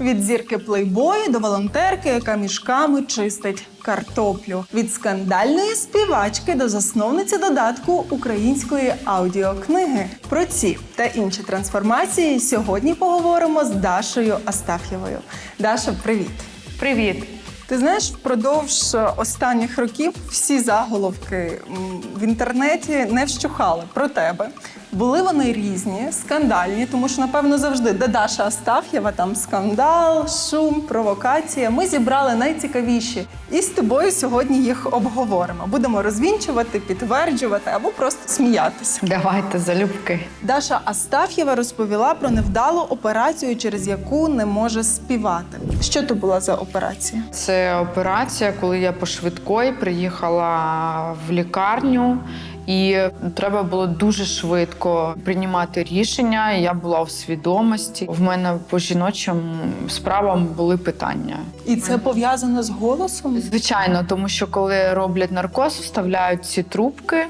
Від зірки плейбою до волонтерки, яка мішками чистить картоплю. Від скандальної співачки до засновниці додатку української аудіокниги. Про ці та інші трансформації сьогодні поговоримо з Дашою Астаф'євою. Даша, привіт! Привіт. Ти знаєш, впродовж останніх років всі заголовки в інтернеті не вщухали про тебе. Були вони різні, скандальні, тому що, напевно, завжди, де Даша Астаф'єва, там скандал, шум, провокація. Ми зібрали найцікавіші. І з тобою сьогодні їх обговоримо. Будемо розвінчувати, підтверджувати або просто сміятися. Давайте залюбки. Даша Астаф'єва розповіла про невдалу операцію, через яку не може співати. Що то була за операція? Це операція, коли я по швидкої приїхала в лікарню. І треба було дуже швидко приймати рішення. Я була у свідомості. В мене по жіночим справам були питання. І це пов'язано з голосом? Звичайно, тому що коли роблять наркоз, вставляють ці трубки,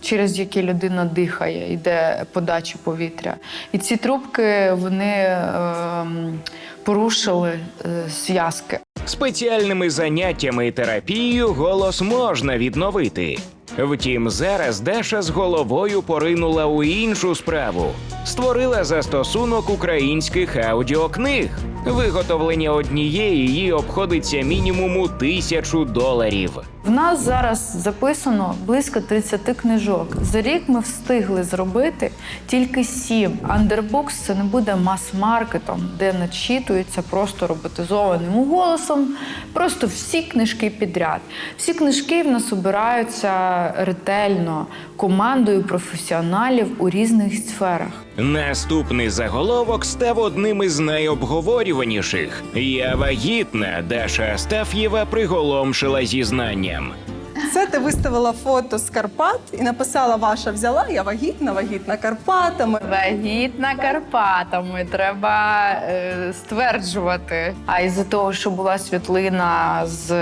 через які людина дихає, йде подача повітря. І ці трубки вони ем, порушили е, зв'язки. Спеціальними заняттями і терапією голос можна відновити. Втім, зараз Даша з головою поринула у іншу справу. Створила застосунок українських аудіокниг. Виготовлення однієї її обходиться мінімуму тисячу доларів. В нас зараз записано близько 30 книжок. За рік ми встигли зробити тільки сім. Андербукс це не буде мас-маркетом, де начитується просто роботизованим голосом. Просто всі книжки підряд. Всі книжки в нас обираються ретельно командою професіоналів у різних сферах. Наступний заголовок став одним із найобговорюваніших. Я вагітна. Даша Астаф'єва приголомшила зізнанням. Це ти виставила фото з Карпат і написала Ваша взяла, я вагітна, вагітна Карпатами. Вагітна Карпатами треба е, стверджувати. А із-за того, що була світлина з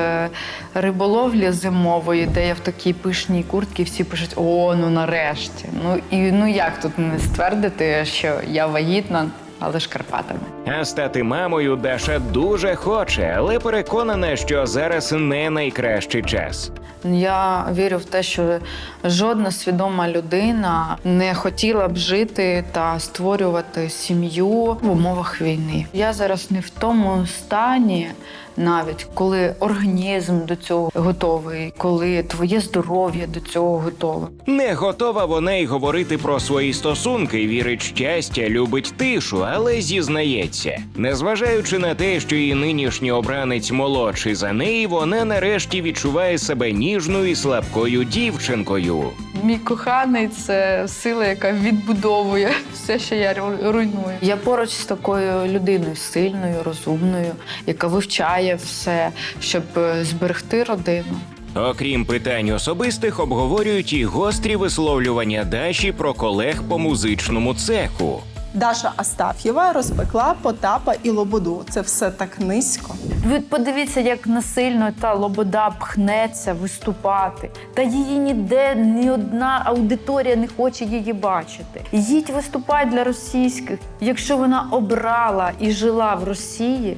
риболовлі зимової, де я в такій пишній куртці, всі пишуть: о, ну нарешті. Ну і ну як тут не ствердити, що я вагітна, але ж Карпатами. А стати мамою Даша дуже хоче, але переконана, що зараз не найкращий час. Я вірю в те, що жодна свідома людина не хотіла б жити та створювати сім'ю в умовах війни. Я зараз не в тому стані, навіть коли організм до цього готовий, коли твоє здоров'я до цього готове. Не готова вона й говорити про свої стосунки, вірить щастя, любить тишу, але зізнається. Незважаючи на те, що її нинішній обранець молодший за неї, вона нарешті відчуває себе ніжною і слабкою дівчинкою. Мій коханий це сила, яка відбудовує все, що я руйную. Я поруч з такою людиною сильною, розумною, яка вивчає все, щоб е, зберегти родину. Окрім питань особистих, обговорюють і гострі висловлювання Даші про колег по музичному цеху. Даша Астаф'єва розпекла Потапа і Лободу. Це все так низько. Ви подивіться, як насильно та лобода пхнеться виступати. Та її ніде ні одна аудиторія не хоче її бачити. Їдь виступай для російських. Якщо вона обрала і жила в Росії,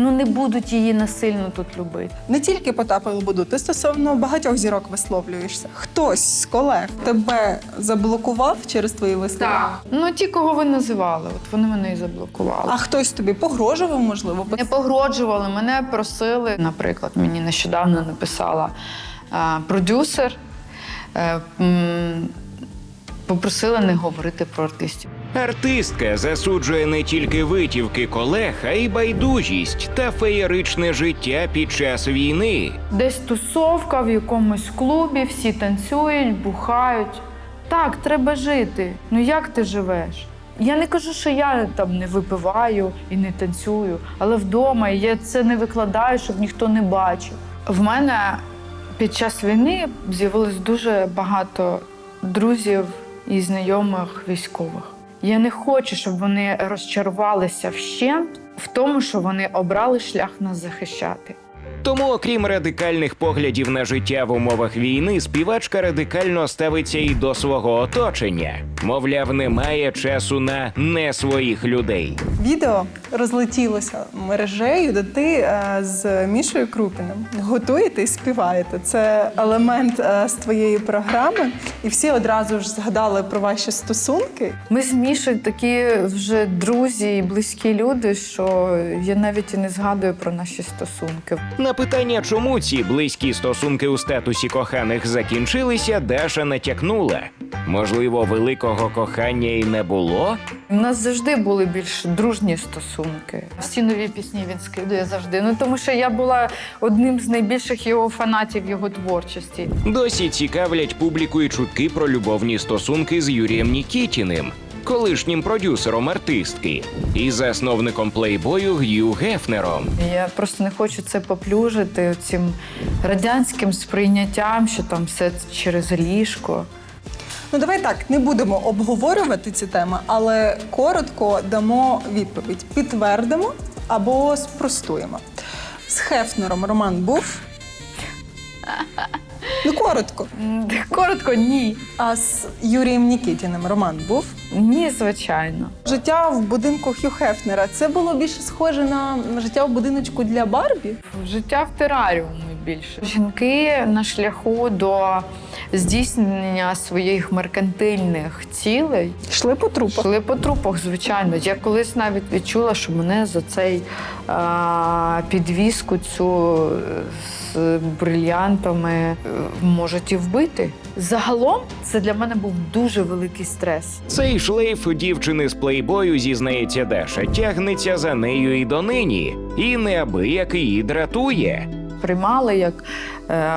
ну не будуть її насильно тут любити. Не тільки Потапа і Лободу, ти стосовно багатьох зірок висловлюєшся. Хтось з колег тебе заблокував через твої вислови? Ну ті, кого ви називали, от вони мене і заблокували. А хтось тобі погрожував, можливо, Не погроджували, мене просили. Наприклад, мені нещодавно написала е, продюсер, е, м, попросила не говорити про артистів. Артистка засуджує не тільки витівки колег, а й байдужість та феєричне життя під час війни. Десь тусовка в якомусь клубі, всі танцюють, бухають. Так, треба жити. Ну як ти живеш? Я не кажу, що я там не випиваю і не танцюю, але вдома я це не викладаю, щоб ніхто не бачив. В мене під час війни з'явилось дуже багато друзів і знайомих військових. Я не хочу, щоб вони розчарувалися вщент в тому, що вони обрали шлях нас захищати. Тому, окрім радикальних поглядів на життя в умовах війни, співачка радикально ставиться і до свого оточення. Мовляв, немає часу на не своїх людей. Відео розлетілося мережею, де ти е, з Мішою Крупіним готуєте і співаєте. Це елемент е, з твоєї програми, і всі одразу ж згадали про ваші стосунки. Ми з Мішою такі вже друзі і близькі люди, що я навіть і не згадую про наші стосунки. На питання, чому ці близькі стосунки у статусі коханих закінчилися, Даша натякнула. Можливо, великого кохання і не було? У нас завжди були більш дружні стосунки. Всі нові пісні він скидує завжди. Ну тому що я була одним з найбільших його фанатів його творчості. Досі цікавлять публіку і чутки про любовні стосунки з Юрієм Нікітіним, колишнім продюсером артистки і засновником плейбою Г'ю Гефнером. Я просто не хочу це поплюжити цим радянським сприйняттям, що там все через ліжко. Ну давай так, не будемо обговорювати ці теми, але коротко дамо відповідь: підтвердимо або спростуємо. З Хефнером роман був. Ну, коротко. Коротко, ні. А з Юрієм Нікітіним роман був. Ні, звичайно. Життя в будинку Хью Хефнера це було більше схоже на життя в будиночку для Барбі. Життя в тераріумі більше. Жінки на шляху до здійснення своїх меркантильних цілей Йшли по трупах. Йшли по трупах, звичайно. Я колись навіть відчула, що мене за цей а, підвіску цю е, брильянтами е, можуть і вбити. Загалом це для мене був дуже великий стрес. Цей шлейф дівчини з плейбою, зізнається Даша, тягнеться за нею і донині, і неабияк її дратує. Приймали як е,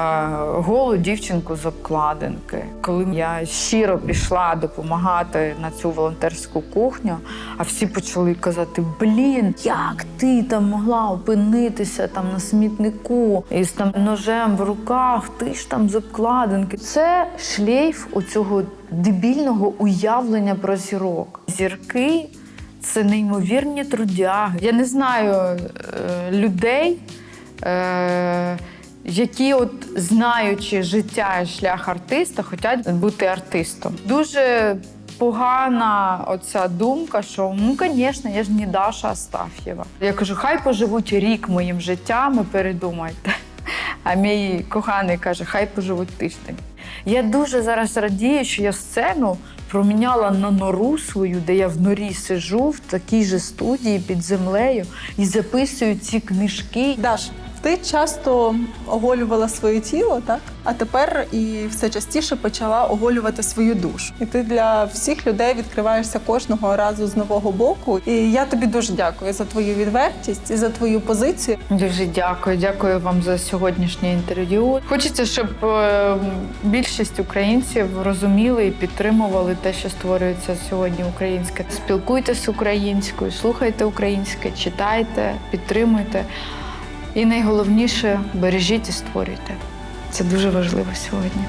голу дівчинку з обкладинки. Коли я щиро пішла допомагати на цю волонтерську кухню, а всі почали казати: Блін, як ти там могла опинитися там на смітнику із там ножем в руках, ти ж там з обкладинки. Це шлейф оцього дебільного уявлення про зірок. Зірки це неймовірні трудяги. Я не знаю е, людей е, які, от знаючи життя і шлях артиста, хочуть бути артистом. Дуже погана оця думка, що ну, звісно, я ж не Даша Астаф'єва. Я кажу, хай поживуть рік моїм життям і передумайте. А мій коханий каже, хай поживуть тиждень. Я дуже зараз радію, що я сцену проміняла на нору свою, де я в норі сижу в такій же студії під землею і записую ці книжки. Даш, ти часто оголювала своє тіло, так? А тепер і все частіше почала оголювати свою душу. І ти для всіх людей відкриваєшся кожного разу з нового боку. І я тобі дуже дякую за твою відвертість і за твою позицію. Дуже дякую, дякую вам за сьогоднішнє інтерв'ю. Хочеться, щоб е, більшість українців розуміли і підтримували те, що створюється сьогодні українське. Спілкуйтесь українською, слухайте українське, читайте, підтримуйте. І найголовніше бережіть і створюйте. Це дуже важливо сьогодні.